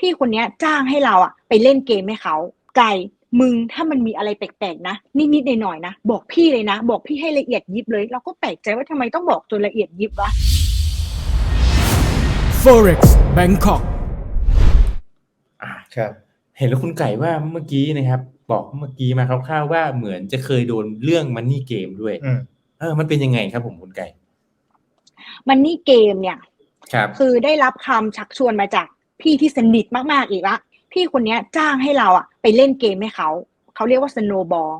พี่คนเนี้ยจ้างให้เราอะไปเล่นเกมให้เขาไก่มึงถ้ามันมีอะไรแปลกๆนะนิดๆหน่อยๆนะ บอกพี่เลยนะ บอกพี่ให้ละเอียดยิบเลย เราก็แปลกใจว่าทำไมต้องบอกจนละเอียดยิบวะ Forex Bangkok อ่าครับ เห็นแล้วคุณไก่ว่าเมื่อกี้นะครับ บอกเมื่อกี้มาคร่าวๆว่าเหมือนจะเคยโดนเรื่องมันนี่เกมด้วยอืมเออ มันเป็นยังไงครับผมคุณไก่ มันนี่เกมเนี่ยครับคือได้รับคำชักชวนมาจาก พี่ที่สนิทมากๆอีกละพี่คนเนี้ยจ้างให้เราอะไปเล่นเกมให้เขาเขาเรียกว่าสโนบอล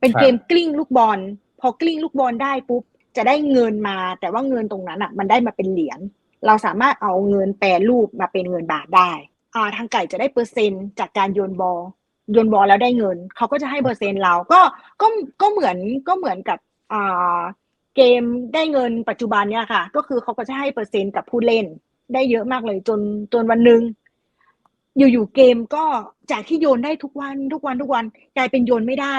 เป็นครับเกมกลิ้งลูกบอล พอกลิ้งลูกบอลได้ปุ๊บจะได้เงินมา แต่ว่าเงินตรงนั้นอะมันได้มาเป็นเหรียญเราสามารถเอาเงินแปรรูปมาเป็นเงินบาทได้อ่าทางไก่จะได้เปอร์เซ็นต์จากการโยนบอลโยนบอลแล้วได้เงิน เขาก็จะให้เปอร์เซ็นต์เราก็ก็ก็เหมือนก็เหมือนกับอ่าเกมได้เงินปัจจุบันเนี่ยค่ะ ก็คือเขาก็จะให้เปอร์เซ็นต์กับผู้เล่น ได้เยอะมากเลยจนจนวันหนึ่งอยู่ๆเกมก็จากที่โยนได้ทุกวันทุกวันทุกวัน กลายเป็นโยนไม่ได้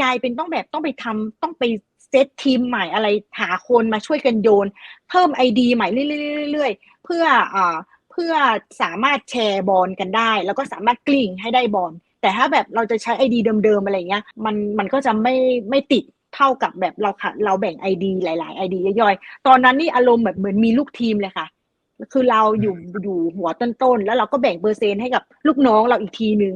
กลายเป็นต้องแบบต้องไปทำต้องไปเซตทีมใหม่อะไรหาคนมาช่วยกันโยน เพิ่มไอดีใหม่เรื่อยๆๆเพื่ออ่าเพื่อสามารถแชร์บอลกันได้ แล้วก็สามารถกลิ้งให้ได้บอลแต่ถ้าแบบเราจะใช้ไอดีเดิมๆอะไรเงี้ยมันมันก็จะไม่ไม่ติดเท่ากับแบบเราค่ะเราแบ่งไอดีหลายๆไอดีย่อยๆ ตอนนั้นนี่อารมณ์แบบเหมือนมีลูกทีมเลยค่ะ คือเราอยู่อยู่หัวต้นๆแล้วเราก็แบ่งเปอร์เซ็นต์ให้กับลูกน้องเราอีกทีนึง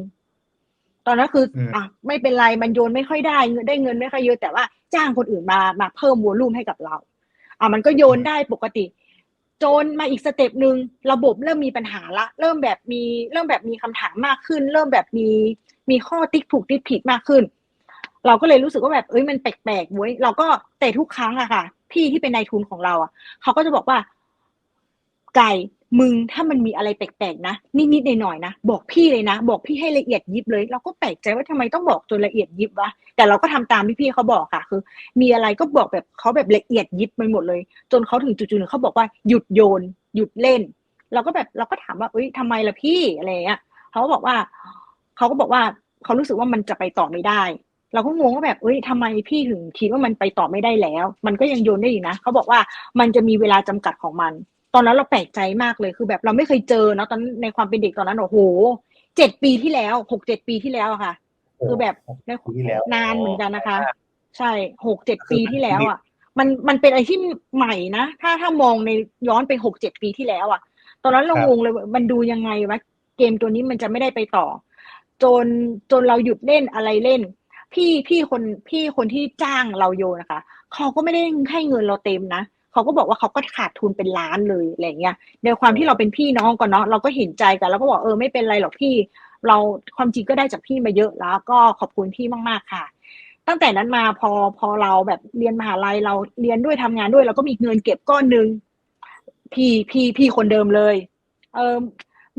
ตอนนั้นคืออืมอะไม่เป็นไรมันโยนไม่ค่อยได้เงินได้เงินไม่ค่อยเยอะแต่ว่าจ้างคนอื่นมามาเพิ่มวอลลุ่มให้กับเรา อะมันก็โยนได้ปกติโจนมาอีกสเต็ปหนึ่งระบบเริ่มมีปัญหาละ เริ่มแบบมีเริ่มแบบมีคำถามมากขึ้น เริ่มแบบมีมีข้อติ๊กถูกติ๊กผิดมากขึ้น เราก็เลยรู้สึกว่าแบบเอ้ยมันแปลกๆเว้ยเราก็แต่ทุกครั้งอะค่ะ พี่ที่เป็นนายทุนของเราอะเขาก็จะบอกว่า ไก่มึงถ้ามันมีอะไรแปลกๆนะนิดๆหน่อยๆนะบอกพี่เลยนะ บอกพี่ให้ละเอียดยิบเลย เราก็แปลกใจว่าทำไมต้องบอกจนละเอียดยิบวะแต่เราก็ทำตามที่พี่เขาบอกค่ะคือ มีอะไรก็บอกแบบเขาแบบละเอียดยิบไปหมดเลย จนเขาถึงจุดๆหนึ่งเขาบอกว่าหยุดโยน หยุดเล่น เราก็แบบเราก็ถามว่าเอ้ยทำไมล่ะพี่อะไรอย่างเงี้ยเขาก็บอกว่าเขาก็บอกว่าเขารู้สึกว่ามันจะไปต่อไม่ได้ เราก็งงว่าแบบเอ้ยทำไมพี่ถึงคิดว่ามันไปต่อไม่ได้แล้ว มันก็ยังโยนได้อยู่นะเขาบอกว่ามันจะมีเวลาจำกัดของมัน ตอนนั้นเราแปลกใจมากเลยคือแบบเราไม่เคยเจอเนาะตอนในความเป็นเด็กตอนนั้นโอ้โหเจ็ดปีที่แล้วหกเจ็ดปีที่แล้วอะค่ะ คือแบบในปีที่แล้วนานเหมือนกันนะคะ ใช่หกเจ็ดปีที่แล้วอะ มันมันเป็นอะไรที่ใหม่นะถ้าถ้ามองในย้อนไปหกเจ็ดปีที่แล้วอะ ตอนนั้นเราครับงงเลยว่ามันดูยังไงวะเกมตัวนี้มันจะไม่ได้ไปต่อ จนจนเราหยุดเล่นอะไรเล่น พี่พี่คนพี่คนที่จ้างเราโยนนะคะ เขาก็ไม่ได้ให้เงินเราเต็มนะ เขาก็บอกว่าเขาก็ขาดทุนเป็นล้านเลยอะไรเงี้ยในความที่เราเป็นพี่น้องกันเนาะเราก็เห็นใจกันแล้วก็บอกเออไม่เป็นไรหรอกพี่ เราความจริงก็ได้จากพี่มาเยอะแล้ว ก็ขอบคุณพี่มากๆค่ะ ตั้งแต่นั้นมาพอพอเราแบบเรียนมหาลัยเราเรียนด้วยทำงานด้วยเราก็มีเงินเก็บก้อนหนึ่งพี่พี่พี่คนเดิมเลย เออ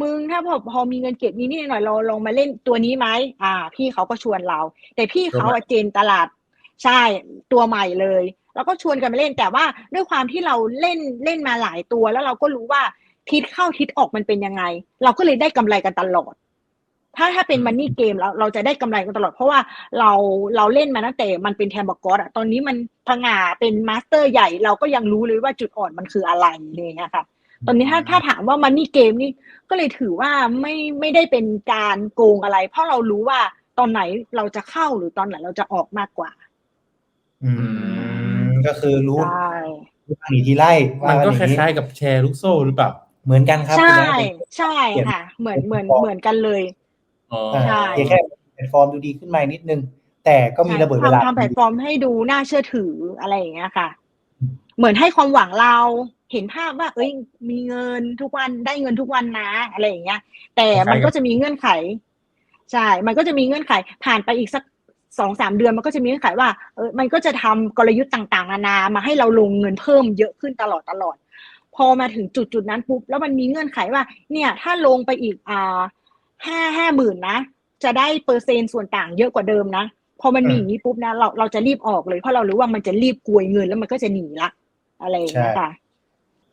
มึงถ้าพอพอมีเงินเก็บนี้นี่หน่อยเราลองมาเล่นตัวนี้ไหมอ่า พี่เขาก็ชวนเรา แต่พี่เขาอะเจนตลาดใช่ตัวใหม่เลย แล้วก็ชวนกันมาเล่นแต่ว่าด้วยความที่เราเล่นเล่นมาหลายตัว แล้วเราก็รู้ว่าทิศเข้าทิศออกมันเป็นยังไง เราก็เลยได้กำไรกันตลอด ถ้าถ้าเป็นมันนี่เกมแล้วเราจะได้กำไรกันตลอด เพราะว่าเราเราเล่นมาตั้งแต่มันเป็นแทมบกอสอะตอนนี้มันผงาเป็นมาสเตอร์ใหญ่เราก็ยังรู้เลยว่าจุดอ่อนมันคืออะไรเลยนะคะตอนนี้ถ้าถ้าถามว่ามันนี่เกมนี่ก็เลยถือว่าไม่ไม่ได้เป็นการโกงอะไร เพราะเรารู้ว่าตอนไหนเราจะเข้าหรือตอนไหนเราจะออกมากกว่า อืม ก็คือรู้ใช่รู้ทางหนีทีไล่ว่ามันก็อคย่างนี้ล้ายๆกับแชร์ลูกโซ่หรือเปล่าเหมือนกันครับใช่คุณแม่เป็นใช่ค่ะ เหมือนเหมือนเหมือนกันเลยอ๋ออ่าใช่เพียงแค่แพลตฟอร์มดูดีขึ้นมานิดนึง แต่ก็มีระเบิดเวลาทำทำแพลตฟอร์มให้ดูน่าเชื่อถืออะไรอย่างเงี้ยค่ะ เหมือนให้ความหวังเราเห็นภาพว่า เอ้ย มีเงินทุกวันได้เงินทุกวันนะอะไรอย่างเงี้ย แต่มันก็จะมีเงื่อนไขใช่ มันก็จะมีเงื่อนไขผ่านไปอีกสัก สองสามเดือนมันก็จะมีเงื่อนไขว่าเออมันก็จะทำกลยุทธ์ต่างๆ นานามาให้เราลงเงินเพิ่มเยอะขึ้นตลอดตลอด พอมาถึงจุดจุดๆนั้นปุ๊บแล้วมันมีเงื่อนไขว่า เนี่ยถ้าลงไปอีกอ่าห้าห้าหมื่นนะ จะได้เปอร์เซ็นต์ส่วนต่างเยอะกว่าเดิมนะพอมันมีอย่างนี้ปุ๊บนะเราเราจะรีบออกเลยเพราะเรารู้ว่ามันจะรีบกลวยเงินแล้วมันก็จะหนีละอะไรอย่างเงี้ยค่ะ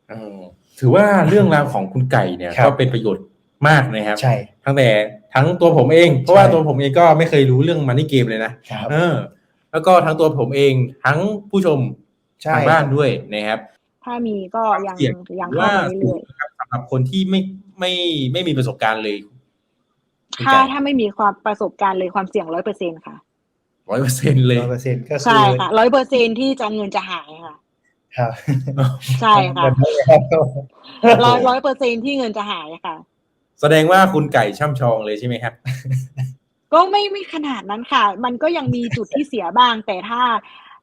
เออถือว่าเรื่องราวของคุณไก่เนี่ยครับก็เป็นประโยชน์ มากนะครับ ใช่ ทั้งแต่ทั้งตัวผมเอง เพราะว่าใช่ตัวผมเองก็ไม่เคยรู้เรื่องมันนี่เกมเลยนะครับเออ แล้วก็ทั้งตัวผมเองทั้งผู้ชมใช่ทางบ้านด้วยนะครับ ถ้ามีก็ยังเสี่ยงยังว่าเข้ามาสูเรื่งอยนะครับสำหรับคนที่ไม่ไม่ไม่มีประสบการณ์เลย ถ้าถ้าไม่มีความประสบการณ์เลยความเสี่ยงร้อยเปอร์เซ็นค่ะร้อยเปอร์เซ็นต์เลยร้อยเปอร์เซ็นต์ก็คืใช่อค่ะร้อยเปอร์เซ็นที่จะเงินจะหายค่ะครับใช่ค่ะแบบนั้นเลยครับร้อยร้อยเปอร์เซ็นที่เงินจะหายค่ะ แสดงว่าคุณไก่ช่ำชองเลยใช่ไหมครับ ก็ไม่ไม่ขนาดนั้นค่ะ มันก็ยังมีจุดที่เสียบ้าง แต่ถ้า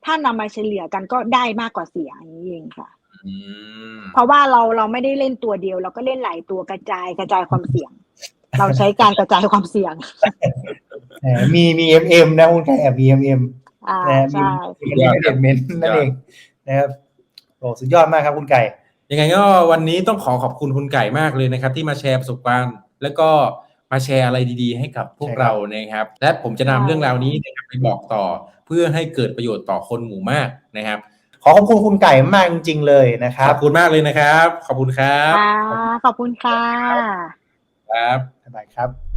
ถ้านำมาเฉลี่ยกันก็ได้มากกว่าเสียอย่างนี้เองค่ะ อืมเพราะว่าเราเราไม่ได้เล่นตัวเดียว เราก็เล่นหลายตัวกระจายกระจายความเสี่ยง เราใช้การกระจายความเสี่ยง แหมมีมีเอ็มเอ็มนะคุณไก่แอบมีเอ็มเอ็มอ่านะมีใช่ มีเอ็มเมนนั่นเองนะครับโอ้สุดยอดมากครับคุณไก่ ยังไงก็วันนี้ต้องขอขอบคุณคุณไก่มากเลยนะครับ ที่มาแชร์ประสบการณ์ แล้วก็มาแชร์อะไรดีๆ ให้กับพวกใช่ครับเรานะครับ และผมจะนำเรื่องราวนี้นะครับไปบอกต่อ เพื่อให้เกิดประโยชน์ต่อคนหมู่มากนะครับ ขอขอบคุณคุณไก่มากจริงๆเลยนะคขรับอบคุณมากเลยนะครับ ขอบคุณครับค่ะขอบคุณค่ะครับบ๊ายบายครับ